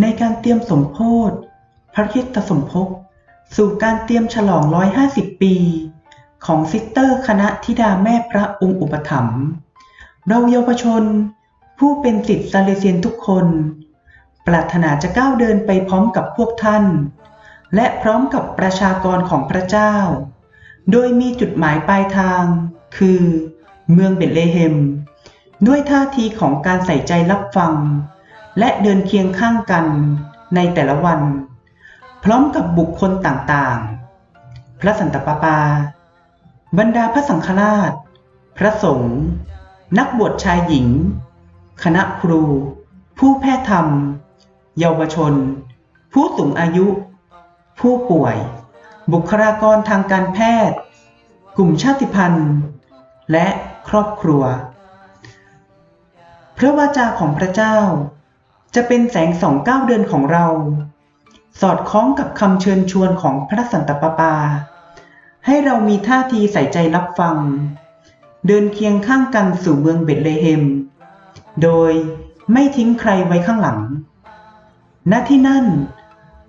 ในการเตรียมสมโพธิพระคริสตสมภพสู่การเตรียมฉลอง 150 ปี ของซิสเตอร์คณะธิดาแม่พระองค์อุปถัมภ์เราเยาวชน ผู้เป็นศิษย์ซาเลเซียนทุกคน ปรารถนาจะก้าวเดินไปพร้อมกับพวกท่าน และพร้อมกับประชากรของพระเจ้า โดยมีจุดหมายปลายทาง คือ เมืองเบธเลเฮม ด้วยท่าทีของการใส่ใจรับฟัง และเดินเคียงข้างกันในแต่ละวัน พร้อมกับบุคคลต่างๆ พระสันตะปาปา บรรดาพระสังฆราช พระสงฆ์นักบวชชายหญิง คณะครู ผู้แพทย์ธรรม เยาวชน ผู้สูงอายุ ผู้ป่วย บุคลากรทางการแพทย์ กลุ่มชาติพันธุ์ และครอบครัว พระวาจาของพระเจ้า จะเป็นแสงสองก้าวเดินของเรา สอดคล้องกับคำเชิญชวนของพระสันตะปาปา ให้เรามีท่าทีใส่ใจรับฟัง เดินเคียงข้างกันสู่เมืองเบธเลเฮม โดยไม่ทิ้งใครไว้ข้างหลัง ณ ที่นั่น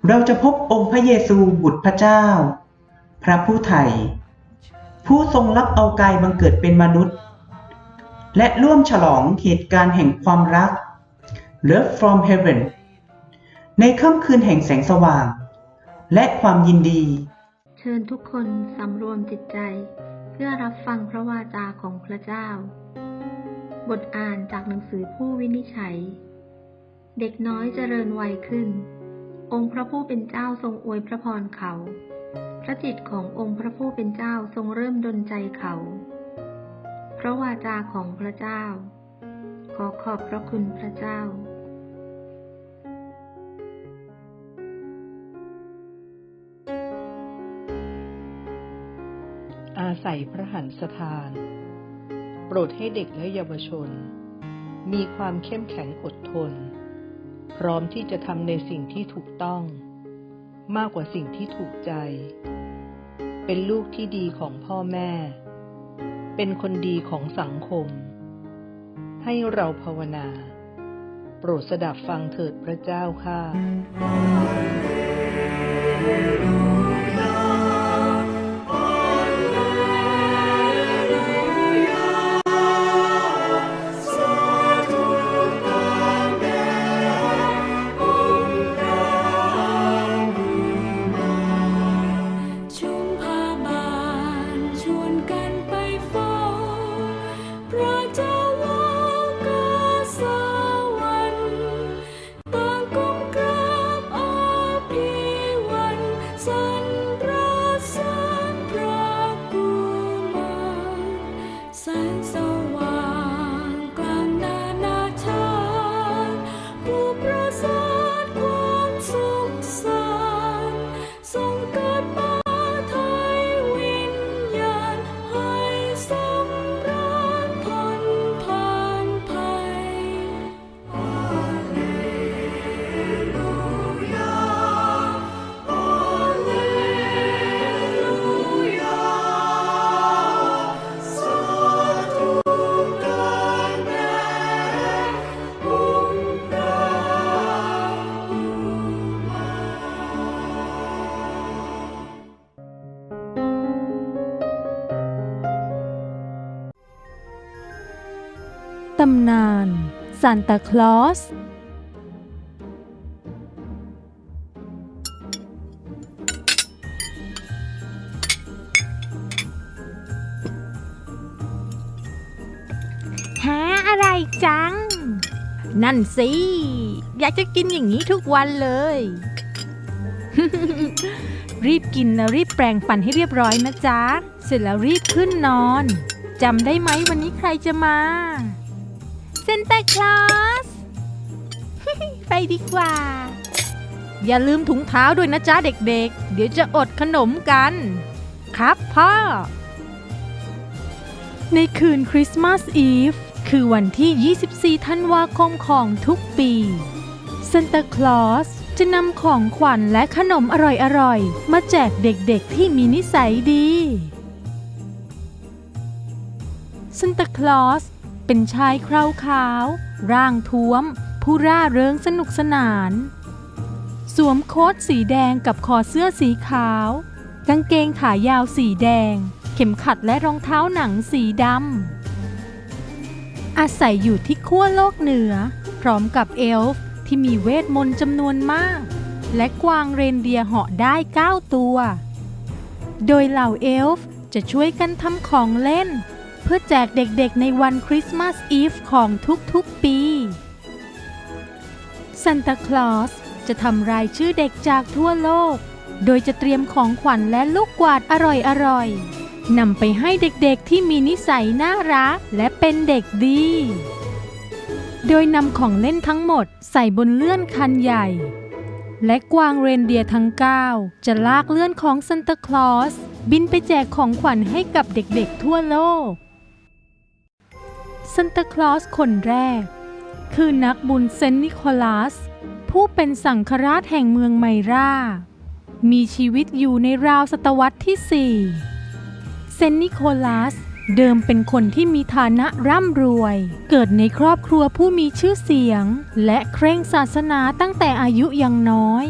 เราจะพบองค์พระเยซูบุตรพระเจ้า พระผู้ไถ่ผู้ทรงรับเอากายบังเกิดเป็นมนุษย์ และร่วมฉลองเหตุการณ์แห่งความรัก Love from Heaven ในค่ำคืนแห่งแสงสว่าง และความยินดี เชิญทุกคนสำรวมจิตใจ เพื่อรับฟังพระวาจาของพระเจ้า บทอ่านจากหนังสือผู้วินิจฉัย เด็กน้อยเจริญวัยขึ้น องค์พระผู้เป็นเจ้าทรงอวยพระพรเขา พระจิตขององค์พระผู้เป็นเจ้าทรงเริ่มดลใจเขา พระวาจาของพระเจ้า ขอขอบพระคุณพระเจ้า อาศัยพระหันสถาน โปรดให้เด็กและเยาวชน มีความเข้มแข็งอดทน พร้อมที่จะทำในสิ่งที่ถูกต้อง มากกว่าสิ่งที่ถูกใจ เป็นลูกที่ดีของพ่อแม่ เป็นคนดีของสังคม ให้เราภาวนา โปรดสดับฟังเถิดพระเจ้าข้าำนานซานตาคลอส หาอะไรจัง นั่นสิ อยากจะกินอย่างนี้ทุกวันเลย รีบกินแล้วรีบแปรงฟันให้เรียบร้อยนะจ๊ะ เสร็จแล้วรีบขึ้นนอนจำได้ไหมวันนี้ใครจะมา เซนตาคลอสไปดีกว่า อย่าลืมถุงเท้าด้วยนะจ๊ะเด็กๆเดี๋ยวจะอดขนมกัน ครับพ่อ ในคืนคริสต์มาสอีฟคือวันที่ 24 ธันวาคมของทุกปีเซนตาคลอสจะนำของขวัญและขนมอร่อยๆ มาแจกเด็กๆที่มีนิสัยดีเซนตาคลอส เป็นชายคราวขาว ร่างท้วม ผู้ร่าเริงสนุกสนาน สวมโค้ทสีแดงกับคอเสื้อสีขาว กางเกงขายาวสีแดง เข็มขัดและรองเท้าหนังสีดำอาศัยอยู่ที่ขั้วโลกเหนือ พร้อมกับเอลฟ์ที่มีเวทมนต์จำนวนมาก และกวางเรนเดียร์เหาะได้ 9 ตัว โดยเหล่าเอลฟ์จะช่วยกันทำของเล่น เพื่อแจกเด็กๆในวันคริสต์มาสอีฟของทุกๆปีซันตาคลอสจะทำรายชื่อเด็กจากทั่วโลก โดยจะเตรียมของขวัญและลูกกวาดอร่อยๆนำไปให้เด็กๆที่มีนิสัยน่ารักและเป็นเด็กดี โดยนำของเล่นทั้งหมดใส่บนเลื่อนคันใหญ่ และกวางเรนเดียร์ทั้ง 9 จะลากเลื่อนของซันตาคลอสบินไปแจกของขวัญให้กับเด็กๆทั่วโลก ซันตาคลอสคนแรก คือนักบุญเซนต์นิโคลัส ผู้เป็นสังฆราชแห่งเมืองไมรามีชีวิตอยู่ในราวศตวรรษที่ 4 เซนต์นิโคลัสเดิมเป็นคนที่มีฐานะร่ำรวย เกิดในครอบครัวผู้มีชื่อเสียง และเคร่งศาสนาตั้งแต่อายุยังน้อย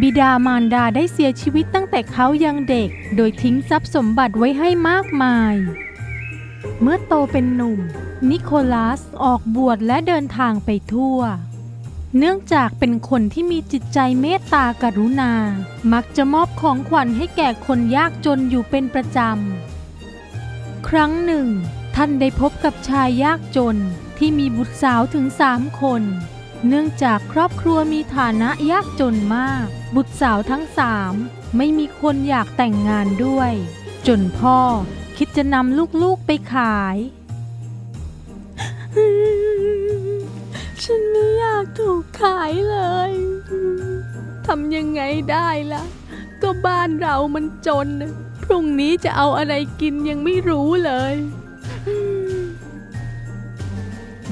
บิดามารดาได้เสียชีวิตตั้งแต่เขายังเด็ก โดยทิ้งทรัพย์สมบัติไว้ให้มากมาย เมื่อโตเป็นหนุ่ม นิโคลัสออกบวชและเดินทางไปทั่ว เนื่องจากเป็นคนที่มีจิตใจเมตตากรุณา มักจะมอบของขวัญให้แก่คนยากจนอยู่เป็นประจำ ครั้งหนึ่ง ท่านได้พบกับชายยากจนที่มีบุตรสาวถึงสามคน เนื่องจากครอบครัวมีฐานะยากจนมาก บุตรสาวทั้งสามไม่มีคนอยากแต่งงานด้วย จนพ่อคิดจะนำลูกๆไปขาย ฉันไม่อยากถูกขายเลย ทำยังไงได้ล่ะ ก็บ้านเรามันจน พรุ่งนี้จะเอาอะไรกินยังไม่รู้เลย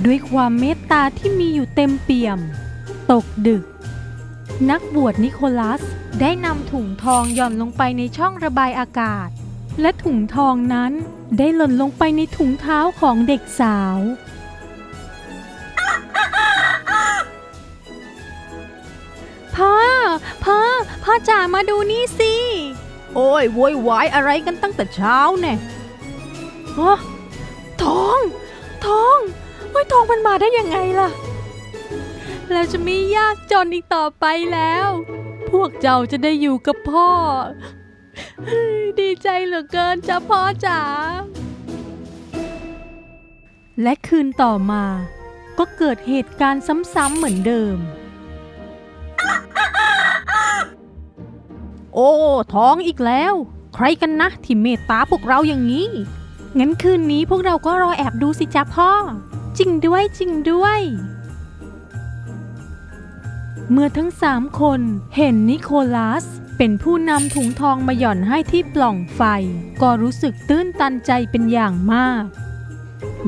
ด้วยความเมตตาที่มีอยู่เต็มเปี่ยม ตกดึก นักบวชนิโคลัสได้นำถุงทองหย่อนลงไปในช่องระบายอากาศ และถุงทองนั้นได้หล่นลงไปในถุงเท้าของเด็กสาว อจ๋ามาดูนี่สิ โอ้ยโวยวายอะไรกันตั้งแต่เช้าเนี่ยฮะทอง ทองเฮ้ยทองมันมาได้ยังไงล่ะ เราจะไม่ยากจนอีกต่อไปแล้ว พวกเจ้าจะได้อยู่กับพ่อเฮ้ยดีใจเหลือเกินจ้ะพ่อจ๋า และคืนต่อมา ก็เกิดเหตุการณ์ซ้ำๆเหมือนเดิม โอ้ท้องอีกแล้ว ใครกันนะที่เมตตาพวกเราอย่างนี้ งั้นคืนนี้พวกเราก็รอแอบดูสิจ๊ะพ่อ จริงด้วยจริงด้วย เมื่อทั้งสามคนเห็นนิโคลัสเป็นผู้นำถุงทองมาหย่อนให้ที่ปล่องไฟ ก็รู้สึกตื้นตันใจเป็นอย่างมาก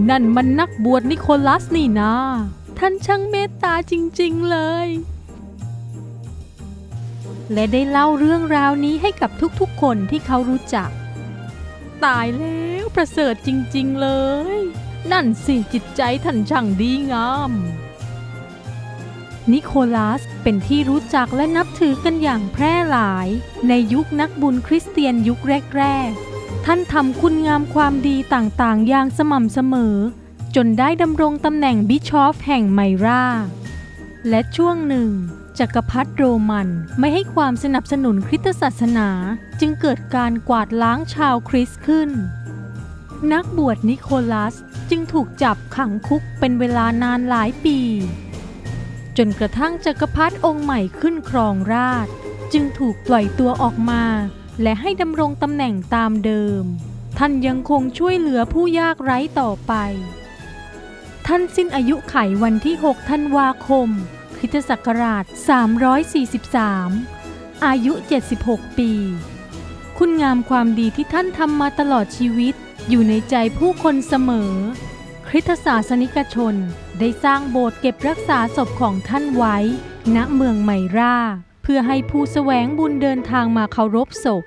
นั่นมันนักบวชนิโคลัสนี่นะท่านช่างเมตตาจริง ๆ เลย และได้เล่าเรื่องราวนี้ให้กับทุกๆคนที่เขารู้จัก ตายแล้วประเสริฐจริงๆเลย นั่นสิจิตใจท่านช่างดีงาม นิโคลัสเป็นที่รู้จักและนับถือกันอย่างแพร่หลาย ในยุคนักบุญคริสเตียนยุคแรกๆ ท่านทำคุณงามความดีต่างๆ อย่างสม่ำเสมอ จนได้ดำรงตำแหน่งบิชอฟแห่งไมรา และช่วงหนึ่งจักรพรรดิโรมันไม่ให้ความสนับสนุนคริสตศาสนาจึงเกิดการกวาดล้างชาวคริสต์ขึ้น นักบวชนิโคลัสจึงถูกจับขังคุกเป็นเวลานานหลายปี จนกระทั่งจักรพรรดิองค์ใหม่ขึ้นครองราช จึงถูกปล่อยตัวออกมา และให้ดำรงตำแหน่งตามเดิม ท่านยังคงช่วยเหลือผู้ยากไร้ต่อไป ท่านสิ้นอายุไขวันที่ 6 ธันวาคม คิตศักราช 343 อายุ 76 ปี คุณงามความดีที่ท่านทำมาตลอดชีวิต อยู่ในใจผู้คนเสมอ คริสตศาสนิกชนได้สร้างโบสถ์เก็บรักษาศพของท่านไว้ ณ เมืองไมรา เพื่อให้ผู้แสวงบุญเดินทางมาเคารพศพ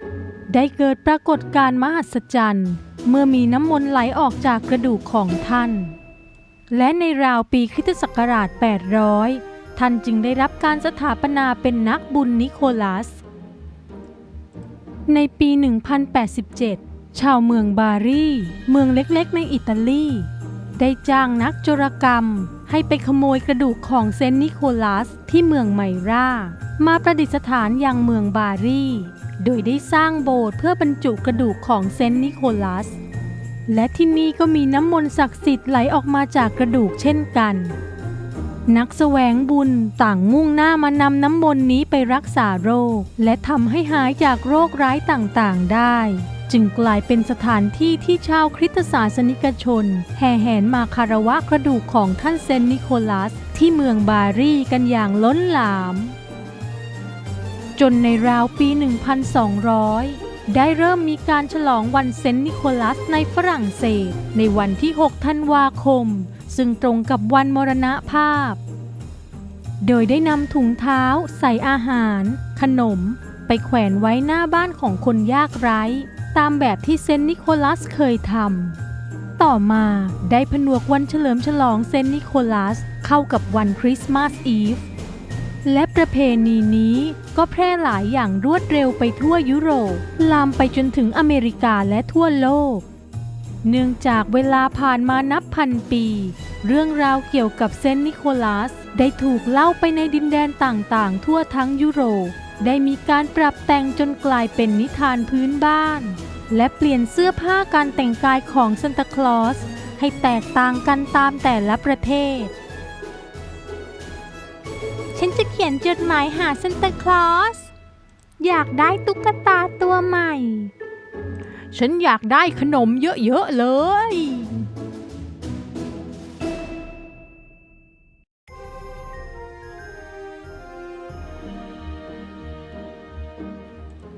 ได้เกิดปรากฏการณ์มหัศจรรย์ เมื่อมีน้ำมนต์ไหลออกจากกระดูกของท่านและในราวปีคริสตศักราช 800 ท่านจึงได้รับการสถาปนาเป็นนักบุญนิโคลัส ในปี 1087 ชาวเมืองบารีเมืองเล็กๆ ในอิตาลี ได้จ้างนักโจรกรรม ให้ไปขโมยกระดูกของเซนต์นิโคลัสที่เมืองไมรามาประดิษฐานยังเมืองบารีโดยได้สร้างโบสถ์เพื่อบรรจุกระดูกของเซนต์นิโคลัส และที่นี่ก็มีน้ำมนต์ศักดิ์สิทธิ์ไหลออกมาจากกระดูกเช่นกัน นักแสวงบุญต่างมุ่งหน้ามานำน้ำมนต์นี้ไปรักษาโรค และทำให้หายจากโรคร้ายต่างๆ ได้ จึงกลายเป็นสถานที่ที่ชาวคริสตศาสนิกชน แห่แหนมาคารวะกระดูกของท่านเซนต์นิโคลัส ที่เมืองบารีกันอย่างล้นหลาม จนในราวปี 1200 ได้เริ่มมีการฉลองวันเซนต์นิโคลัสในฝรั่งเศส ในวันที่ 6 ธันวาคม ซึ่งตรงกับวันมรณภาพ โดยได้นำถุงเท้า ใส่อาหาร ขนม ไปแขวนไว้หน้าบ้านของคนยากไร้ ตามแบบที่เซนต์นิโคลัสเคยทำ ต่อมาได้ผนวกวันเฉลิมฉลองเซนต์นิโคลัสเข้ากับวันคริสต์มาสอีฟ และประเพณีนี้ก็แพร่หลายอย่างรวดเร็วไปทั่วยุโรป ลามไปจนถึงอเมริกาและทั่วโลก เนื่องจากเวลาผ่านมานับพันปี เรื่องราวเกี่ยวกับเซนต์นิโคลัส ได้ถูกเล่าไปในดินแดนต่างๆ ทั่วทั้งยุโรป ได้มีการปรับแต่งจนกลายเป็นนิทานพื้นบ้าน และเปลี่ยนเสื้อผ้าการแต่งกายของซานตาคลอสให้แตกต่างกันตามแต่ละประเทศ ฉันจะเขียนจดหมายหาซานตาคลอส อยากได้ตุ๊กตาตัวใหม่ ฉันอยากได้ขนมเยอะ ๆ เลย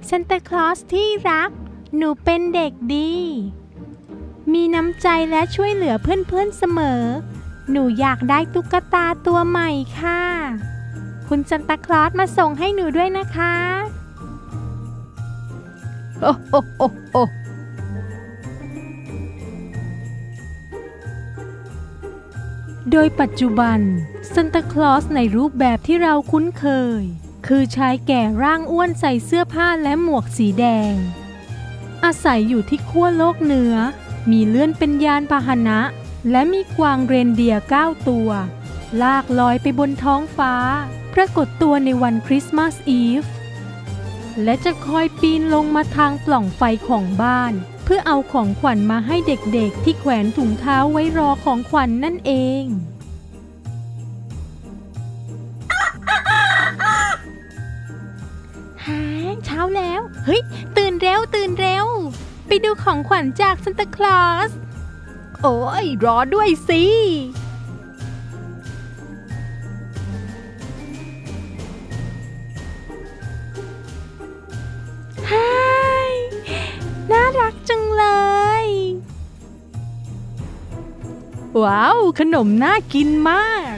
ซานตาคลอสที่รัก หนูเป็นเด็กดี มีน้ำใจและช่วยเหลือเพื่อน ๆ เสมอ หนูอยากได้ตุ๊กตาตัวใหม่ค่ะ คุณซันตาคลอสมาส่งให้หนูด้วยนะคะโอ้โอ้โอ้โอ้โดยปัจจุบันซันตาคลอสในรูปแบบที่เราคุ้นเคย คือชายแก่ร่างอ้วนใส่เสื้อผ้าและหมวกสีแดง อาศัยอยู่ที่ขั้วโลกเหนือ มีเลื่อนเป็นยานพาหนะ และมีกวางเรนเดียร์เก้าตัว ลากลอยไปบนท้องฟ้า ปรากฏตัวในวันคริสต์มาสอีฟ และจะคอยปีนลงมาทางปล่องไฟของบ้าน เพื่อเอาของขวัญมาให้เด็กๆ ที่แขวนถุงเท้าไว้รอของขวัญนนั่นเองฮาเช้าแล้ว เฮ้ย ตื่นเร็ว ตื่นเร็ว ไปดูของขวัญจากซานตาคลอส โอ้ย รอด้วยสิ ว้าว ขนมน่ากินมาก